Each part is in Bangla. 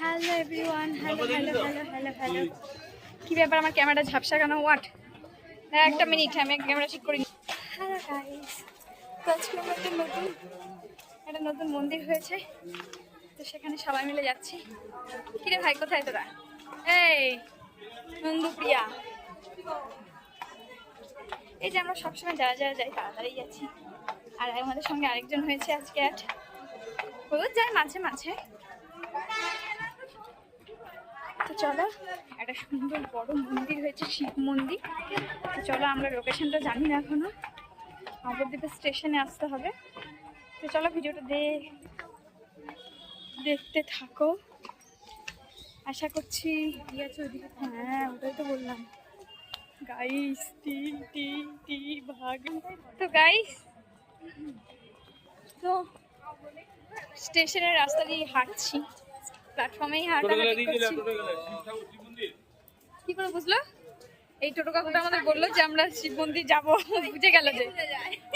Hello everyone hello hello hello hello hello কি ব্যাপার আমার ক্যামেরাটা ঝাপসা কেন? হোয়াট না একটা মিনিট আমি ক্যামেরা ঠিক করি হ্যালো গাইস তো আজকে আমরা একটা নতুন একটা নতুন মন্দির হয়েছে। তো সেখানে সবাই মিলে যাচ্ছি। কিরে ভাই কোথায় তোরা? এই নন্দুপ্রিয়া। এই যে আমরা সবসময় যারা যারা যাই তাড়াতাড়ি যাচ্ছি। আর আমাদের সঙ্গে আরেকজন হয়েছে আজকে। অ্যাড ও যায় মাঝে মাঝে। তো চলো। একটা সুন্দর বড় মন্দির হয়েছে, শিব মন্দির। তো চলো, আমরা লোকেশনটা জানি না এখনও। নবদ্বীপে স্টেশনে আসতে হবে। তো চলো, ভিডিওটা দেখ দেখতে থাকো। আশা করছি হ্যাঁ ওটাই তো বললাম। গাইস টি টি টি ভাগ। তো গাইস তো স্টেশনের রাস্তা দিয়ে হাঁটছি। প্ল্যাটফর্মেই হাঁটাহাঁটি করছি। কি করে বুঝলো? এই টোটো কাকুটা আমাদের বলল যে আমরা শিব মন্দির যাব। বুঝে গেল যে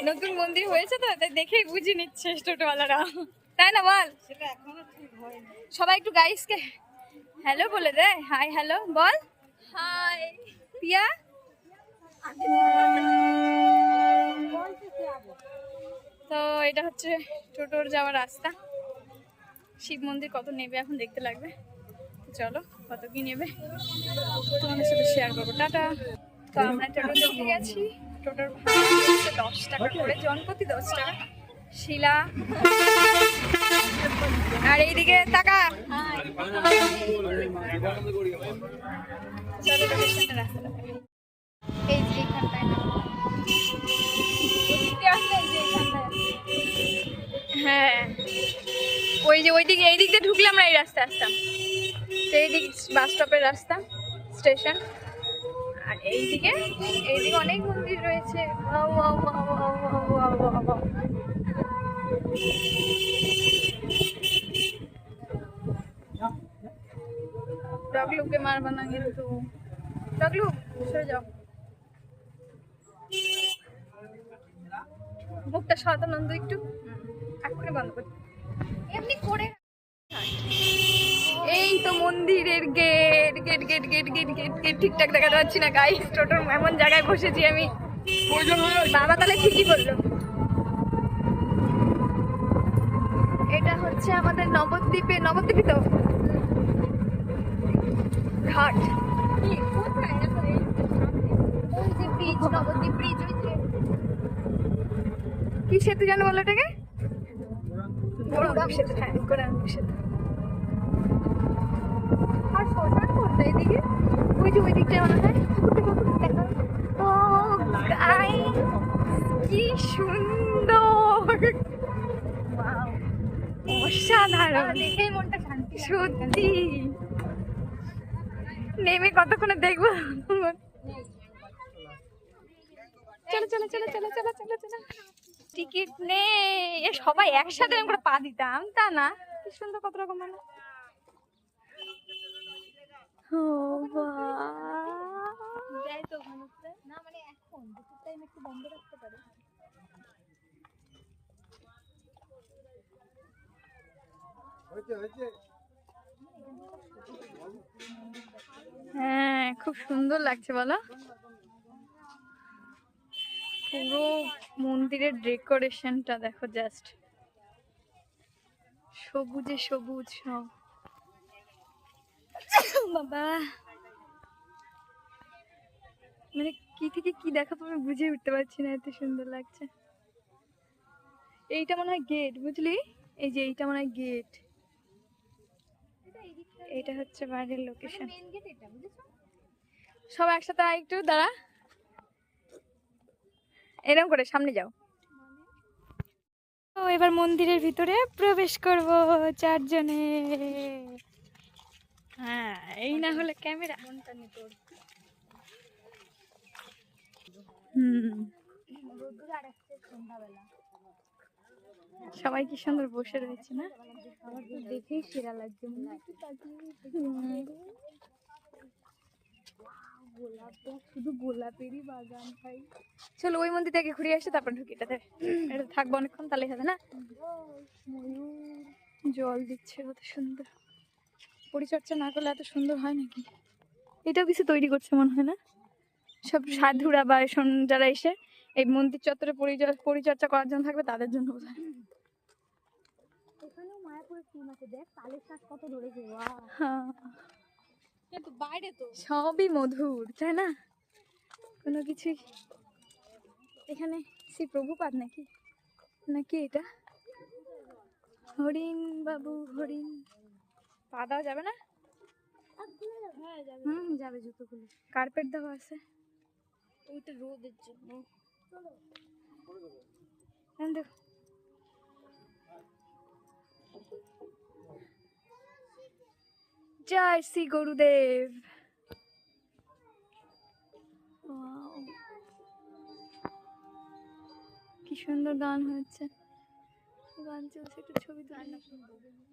নতুন মন্দির হয়েছে তো তাই দেখেই বুঝে নিচ্ছে টোটোওয়ালারা। তাই না বল? সবাই একটু গাইসকে হ্যালো বলে দে। হাই হ্যালো বল। হাই। পিয়া? তো এটা হচ্ছে টোটোর যাওয়ার রাস্তা। শিব মন্দির কত নেবে এখন দেখতে লাগবে? চলো, কত কি নেবে? তোমাদের সাথে শেয়ার করব। টাটা। তো আমরা টোটো দেখতে গেছি। টোটোর দশ টাকা করে, জনপতি দশ টাকা। শিলা। আর এইদিকে টাকা চলো ওই যে ওই দিকে এই দিক দিয়ে ঢুকলাম না, এই রাস্তায় আসতাম। তো এই দিক বাস স্টপের রাস্তা স্টেশন আর এইদিকে এইদিকে অনেক মন্দির রয়েছে। ডগলুকে মারবা কিন্তু। যাও। মুখটা সাধারণত একটু। এখনই বন্ধ করছি এমনি করে এই তো মন্দিরের gate gate gate gate gate gate gate ঠিকঠাক দেখা যাচ্ছি না গাইস টোটোর এমন জায়গায় বসেছি আমি। বাবা তাহলে ঠিকই বলল। এটা হচ্ছে আমাদের নবদ্বীপে নবদ্বীপে তো? ঘাট। যে ব্রিজ নবদ্বীপ ব্রিজ ওই যে। কি সেতু জানো বলো এটাকে গোরাঙ্গ সেতু আর শ্মশান কোনটা এদিকে, ওই ওই হয়, ও গাই কি সুন্দর। অসাধারণ। দেখেই মনটা শান্তি সত্যি। নেমে কতক্ষণে দেখব? চলো চলো চলো চলো চলো চলো চলো। টিকিট নেই। এ সবাই একসাথে করে পা দিতাম তা না। কি সুন্দর কত রকম মানে হ্যাঁ খুব সুন্দর লাগছে বলো। পুরো মন্দিরের ডেকোরেশনটা দেখো জাস্ট সবুজে সবুজ সব। বাবা। মানে কি থেকে কি দেখো তুমি বুঝে উঠতে পারছি না, এত সুন্দর লাগছে। এইটা মনে হয় গেট বুঝলি? এই যে এইটা মনে হয় গেট এটা হচ্ছে বাইরের লোকেশন সব একসাথে একটু, দাঁড়া। এরকম করে সামনে যাও। তো এবার মন্দিরের ভিতরে প্রবেশ করব চারজনে। হ্যাঁ এই না হলে ক্যামেরা। সবাই কি সুন্দর বসে রয়েছে না? দেখেই সেরা লাগছে মনে হয় একটু তাকিয়ে গোলাপ শুধু গোলাপেরই বাগান ভাই। চলো ওই মন্দির থেকে ঘুরে আসে তারপর ঢুকি এটাতে। এটা থাকব অনেকক্ষণ তাহলে হবে না? জল দিচ্ছে কত সুন্দর। পরিচর্যা না করলে এত সুন্দর হয় নাকি? এটাও কিছু তৈরি করছে মনে হয় না? সব সাধুরা বা এসন যারা এসে এই মন্দির চত্বরে পরিচর্যা করার জন্য থাকবে তাদের জন্য বোধহয়। মায়াপুরের টিম আছে দেখ তালের শাক কত ধরেছে হ্যাঁ। কিন্তু বাইরে তো। সবই মধুর তাই না? কোনো কিছুই এখানে শ্রী প্রভুপাদ নাকি? নাকি এটা? হরিণ বাবু হরিণ। পা দেওয়া যাবে না? যাবে হুম যাবে জুতোগুলো। কার্পেট দেওয়া আছে। ওইটা রোদের জন্য। হ্যাঁ দেখো। জয় শ্রী গুরুদেব। Wow! কি সুন্দর গান হচ্ছে গান চলছে একটু ছবি তুলি।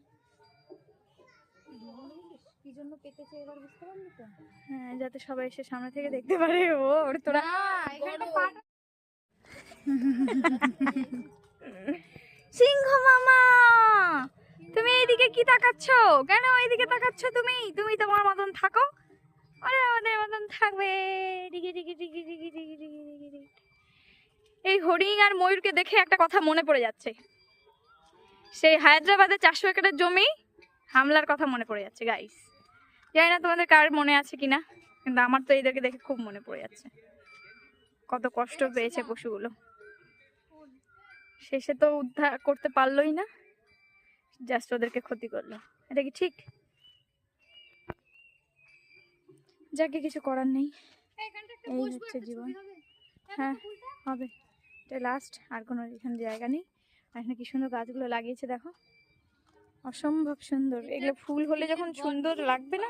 কি জন্য পেতেছে এবার বুঝতে পারলি তো? হ্যাঁ যাতে সবাই এসে সামনে থেকে দেখতে পারে। ওর তোরা সিংহ মামা! তুমি এইদিকে কি তাকাচ্ছ? কেন এইদিকে তাকাচ্ছ তুমি? তুমি তোমার মতন থাকো। আরে আমাদের মতন থাকবে। এই হরিণ আর ময়ূরকে দেখে একটা কথা মনে পড়ে যাচ্ছে। সেই হায়দ্রাবাদে চারশো একরের জমি হামলার কথা মনে পড়ে যাচ্ছে গাইস জানি না তোমাদের কার মনে আছে কিনা, কিন্তু আমার তো এদেরকে দেখে খুব মনে পড়ে যাচ্ছে। কত কষ্ট পেয়েছে পশুগুলো। শেষে তো উদ্ধার করতে পারলোই না। জাস্ট ওদেরকে ক্ষতি করল। এটা কি ঠিক? যাকে কিছু করার নেই। এই হচ্ছে জীবন। হ্যাঁ হবে। এটা লাস্ট আর কোনো এখানে জায়গা নেই। আর এখানে কি সুন্দর গাছগুলো লাগিয়েছে দেখো। অসম্ভব সুন্দর। এগুলো ফুল হলে যখন সুন্দর লাগবে না?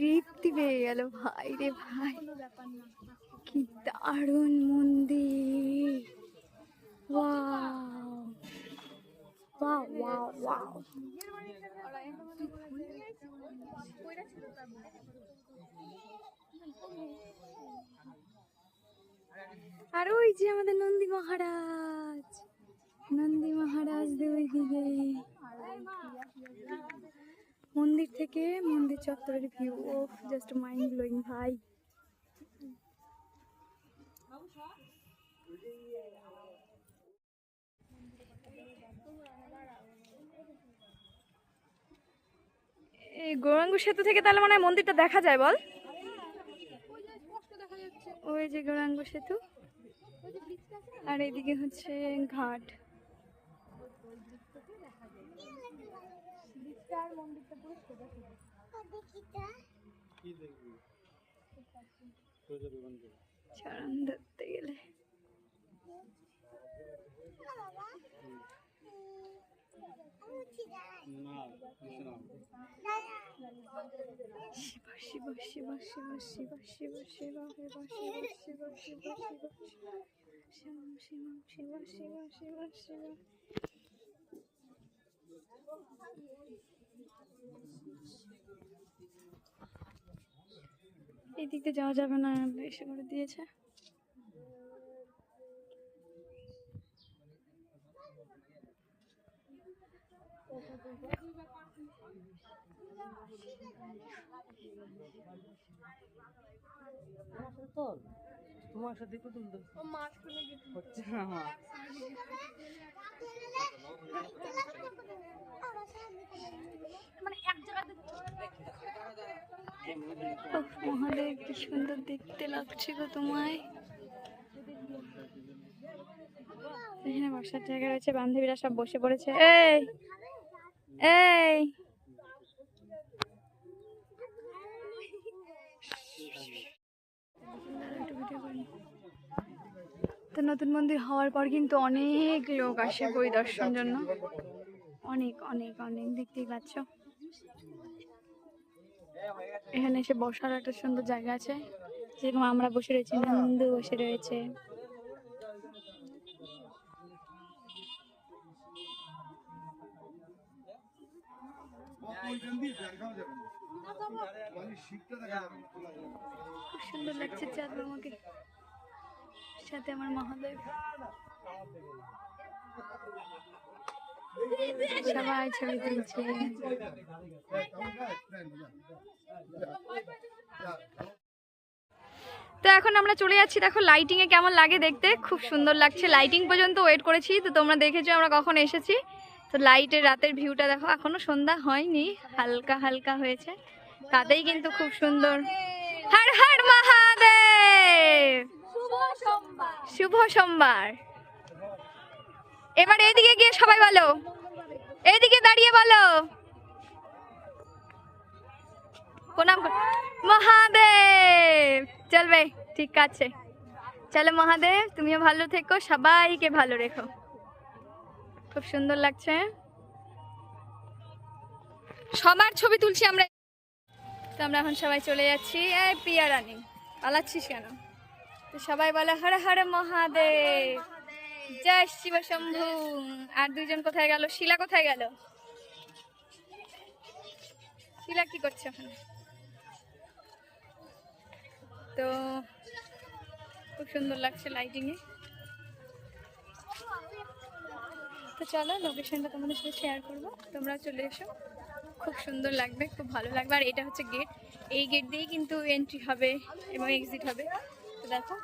তৃপ্তি পেয়ে গেল। ভাই রে ভাই, কি দারুণ মন্দির। আর ওই যে আমাদের নন্দী মহারাজ নন্দী মহারাজ দুই দিকে। থেকে মন্দির চত্বরের ভিউ ও জাস্ট মাইন্ড ব্লোয়িং ভাই। এই গৌরাঙ্গ সেতু থেকে তাহলে মনে হয় মন্দিরটা দেখা যায়, বল। ওই যে গৌরাঙ্গ সেতু। আর এদিকে হচ্ছে ঘাট। চরণ ধরতে গেলে শিব শিব শিব শিব শিব শিব শিব শিব শিব শিব শিব শিব শিব শিব শিব শিব শিব এই দিক দিয়ে যাওয়া যাবে না এসে করে দিয়েছে। তোমার সাথে একটু তুলতে হচ্ছে? না আমার মানে এক ওহ, মহাদেব কি সুন্দর দেখতে লাগছে গো তোমায়। এখানে বসার জায়গা রয়েছে বান্ধবীরা সব বসে পড়েছে। এই এই। তো নতুন মন্দির হওয়ার পর কিন্তু অনেক লোক আসে পরিদর্শন জন্য। অনেক অনেক অনেক, দেখতেই পাচ্ছ। এখানে এসে বসার একটা সুন্দর জায়গা আছে। যেরকম আমরা বসে রয়েছি নন্দু বসে রয়েছে। সুন্দর লাগছে চাঁদ আমাকে সাথে আমার মহাদেব। সবাই ছবি তুলছে। তো এখন আমরা চলে যাচ্ছি, দেখো লাইটিং এ কেমন লাগে দেখতে। খুব সুন্দর লাগছে। লাইটিং পর্যন্ত ওয়েট করেছি, তো তোমরা দেখেছ আমরা কখন এসেছি। তো লাইটের রাতের ভিউটা দেখো, এখনও সন্ধ্যা হয়নি, হালকা হালকা হয়েছে। তাতেই কিন্তু খুব সুন্দর। হর হর মহাদেব! শুভ সোমবার। এবার এইদিকে গিয়ে সবাই বলো। এইদিকে দাঁড়িয়ে বলো। প্রণাম মহাদেব! চলবে, ঠিক আছে। চলো মহাদেব, তুমিও ভালো থেকো, সবাইকে ভালো রেখো। খুব সুন্দর লাগছে। সবার ছবি তুলছি আমরা তো আমরা এখন সবাই চলে যাচ্ছি। এই পিয়া রানী, পালাচ্ছিস কেন? তো সবাই বলে, হরে হরে মহাদেব, জয় শিব শম্ভু। আর দুইজন কোথায় গেল? শিলা কোথায় গেল? শিলা কি করছে ওখানে? তো খুব সুন্দর লাগছে লাইটিং এ তো চলো লোকেশনটা তোমাদের সাথে শেয়ার করব। তোমরা চলে এসো। খুব সুন্দর লাগবে, খুব ভালো লাগবে। আর এটা হচ্ছে গেট এই গেট দিয়েই কিন্তু এন্ট্রি হবে এবং এক্সিট হবে। তো দেখো,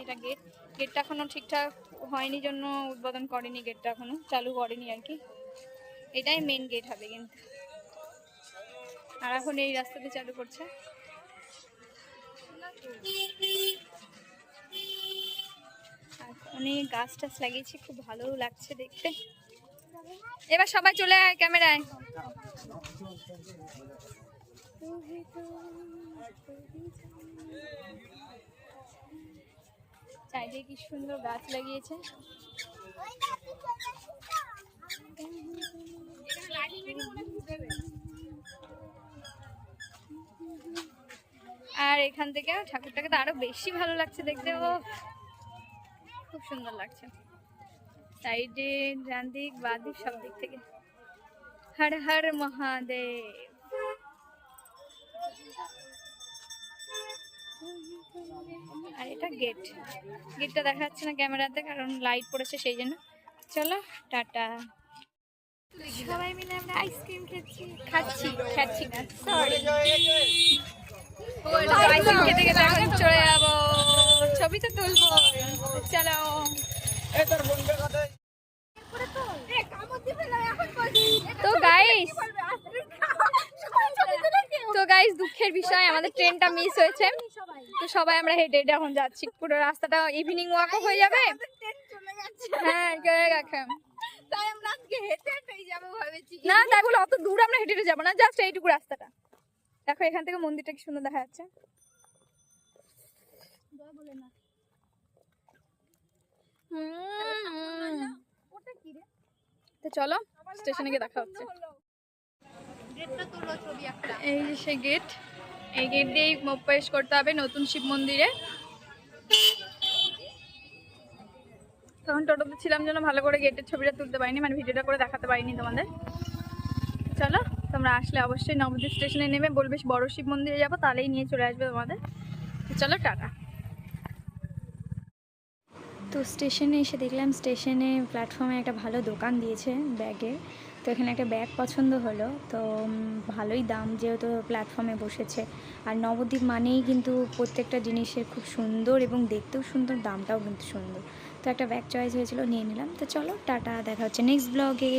এটা গেট গেটটা এখনও ঠিকঠাক হয়নি জন্য উদ্বোধন করেনি গেটটা এখনও চালু করেনি আর কি। এটাই মেন গেট হবে কিন্তু। আর এখন এই রাস্তাতে চালু করছে। অনেক গাছ টাছ লাগিয়েছি, খুব ভালো লাগছে দেখতে। এবার সবাই চলে আয় ক্যামেরায়। চারিদিকে কি সুন্দর গাছ লাগিয়েছে। আর এখান থেকে ঠাকুরটাকে তো আরও বেশি ভালো লাগছে দেখতে। ও খুব সুন্দর লাগছে। সাইডে ডান দিক বাঁ দিক সব দিক থেকে। হর হর মহাদেব। আর এটা গেট গেটটা দেখা যাচ্ছে না ক্যামেরাতে কারণ লাইট পড়েছে সেই জন্য। চলো টাটা। সবাই মিলে আমরা আইসক্রিম খাচ্ছি। খাচ্ছি খাচ্ছি না। সরি আইসক্রিম খেতে খেতে এখন চলে যাব। ছবি তো তুলবো। চলো তো গাইস তো গাইস দুঃখের বিষয় আমাদের ট্রেনটা মিস হয়েছে। তো সবাই আমরা হেঁটে হেঁটে এখন যাচ্ছি। পুরো রাস্তাটা ইভিনিং ওয়াকও হয়ে যাবে। হ্যাঁ না তাই বলে অত দূর আমরা হেঁটে হেঁটে যাব না জাস্ট এইটুকু রাস্তাটা। দেখো এখান থেকে মন্দিরটা কি সুন্দর দেখা যাচ্ছে। তো চলো। স্টেশনে গিয়ে দেখা হচ্ছে। এই যে সেই গেট এই গেট দিয়েই প্রবেশ করতে হবে নতুন শিব মন্দিরে। তখন টোটোতে ছিলাম জন্য ভালো করে গেটের ছবিটা তুলতে পারিনি মানে ভিডিওটা করে দেখাতে পারিনি তোমাদের। চলো তোমরা আসলে অবশ্যই নবদ্বীপ স্টেশনে নেমে বলবে বড় শিব মন্দিরে যাব তাহলেই নিয়ে চলে আসবে তোমাদের। চলো টাটা। স্টেশনে এসে দেখলাম স্টেশনে প্ল্যাটফর্মে একটা ভালো দোকান দিয়েছে ব্যাগের তো এখানে একটা ব্যাগ পছন্দ হলো। তো ভালোই দাম যেহেতু প্ল্যাটফর্মে বসেছে। আর নবদ্বীপ মানেই কিন্তু প্রত্যেকটা জিনিসের খুব সুন্দর এবং দেখতেও সুন্দর, দামটাও কিন্তু সুন্দর। তো একটা ব্যাগ চয়েস হয়েছিল, নিয়ে নিলাম। তো চলো, টাটা, দেখা হচ্ছে নেক্সট ব্লগে